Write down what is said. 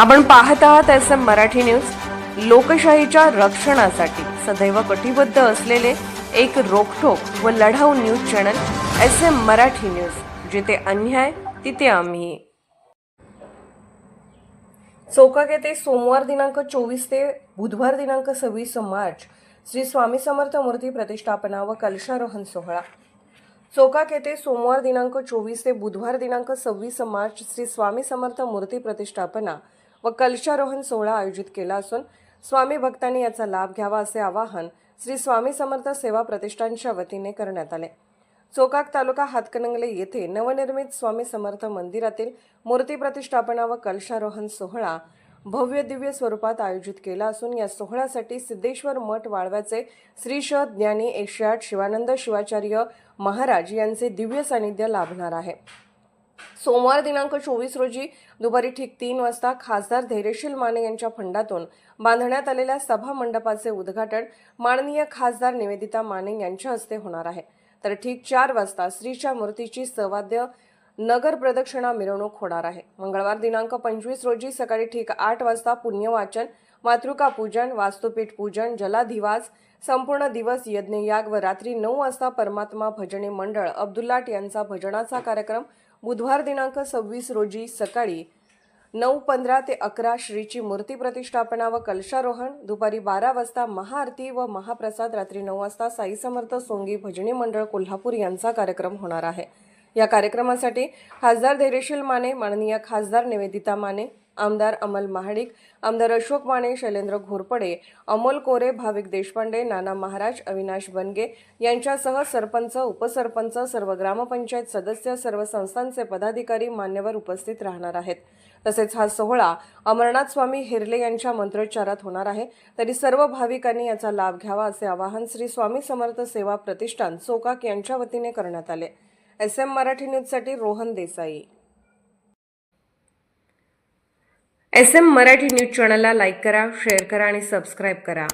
आपण पाहत आहात एस एम मराठी न्यूज. लोकशाहीच्या रक्षणासाठी सदैव कटिबद्ध असलेले एक रोखोक व लढाऊ news channel S M Marathi news. जिथे अन्याय तिथे आम्ही. चौकाक येथे सोमवार दिनांक चोवीस ते बुधवार दिनांक सव्वीस मार्च श्री स्वामी समर्थ मूर्ती प्रतिष्ठापना व कलशारोहण सोहळा. चोकाक येथे सोमवार दिनांक चोवीस ते बुधवार दिनांक सव्वीस मार्च श्री स्वामी समर्थ मूर्ती प्रतिष्ठापना व कलशारोहण सोहळा आयोजित केला असून स्वामी भक्तांनी याचा लाभ घ्यावा असे आवाहन श्री स्वामी समर्थ सेवा प्रतिष्ठानच्या वतीने करण्यात आले. चोकाक तालुका हातकणंगले येथे नवनिर्मित स्वामी समर्थ मंदिरातील मूर्ती प्रतिष्ठापना व कलशारोहण सोहळा भव्य दिव्य स्वरूपात आयोजित केला असून या सोहळ्यासाठी सिद्धेश्वर मठ वाळव्याचे श्रीश ज्ञानी एकशे आठ शिवानंद शिवाचार्य महाराज यांचे दिव्य सानिध्य लाभणार आहे. सोमवार दिनांक चोवीस रोजी दुपारी ठीक तीन वाजता खासदार धैर्यशील माने यांच्या फंडातून बांधण्यात आलेल्या सभा मंडपाचे उद्घाटन माननीय खासदार निवेदिता माने यांच्या हस्ते होणार आहे. तर ठीक चार वाजता श्रीच्या मूर्तीची सवाद्य नगर प्रदक्षिणा मिरवणूक होणार आहे. मंगळवार दिनांक पंचवीस रोजी सकाळी ठीक आठ वाजता पुण्यवाचन मातृका पूजन वास्तुपीठ पूजन जलाधिवास संपूर्ण दिवस यज्ञयाग व रात्री नऊ वाजता परमात्मा भजने मंडळ अब्दुल्लाट यांचा भजनाचा कार्यक्रम बुधवार दिनांक सव्वीस रोजी सकाळी नऊ पंधरा ते अकरा श्रीची मूर्ती प्रतिष्ठापना व कलशारोहण दुपारी बारा वाजता महाआरती व महाप्रसाद रात्री नऊ वाजता साई समर्थ सोंगी भजनी मंडळ कोल्हापूर यांचा कार्यक्रम होणार आहे. या कार्यक्रमासाठी खासदार धैर्यशील माने माननीय खासदार निवेदिता माने आमदार अमल महाडिक आमदार अशोक माने शैलेंद्र घोरपडे अमोल कोरे भाविक देशपांडे नाना महाराज अविनाश बनगे यांच्यासह सरपंच उपसरपंच सर्व ग्रामपंचायत सदस्य सर्व संस्थांचे पदाधिकारी मान्यवर उपस्थित राहणार आहेत. तसेच हा सोहळा अमरनाथ स्वामी हिरले यांच्या मंत्रोच्चारात होणार आहे. तरी सर्व भाविकांनी याचा लाभ घ्यावा असे आवाहन श्री स्वामी समर्थ सेवा प्रतिष्ठान सोकाक यांच्या वतीने करण्यात आले. एस एम मराठी न्यूजसाठी Rohan Desai. S M Marathi news चॅनलला लाईक करा शेअर करा आणि सबस्क्राईब करा.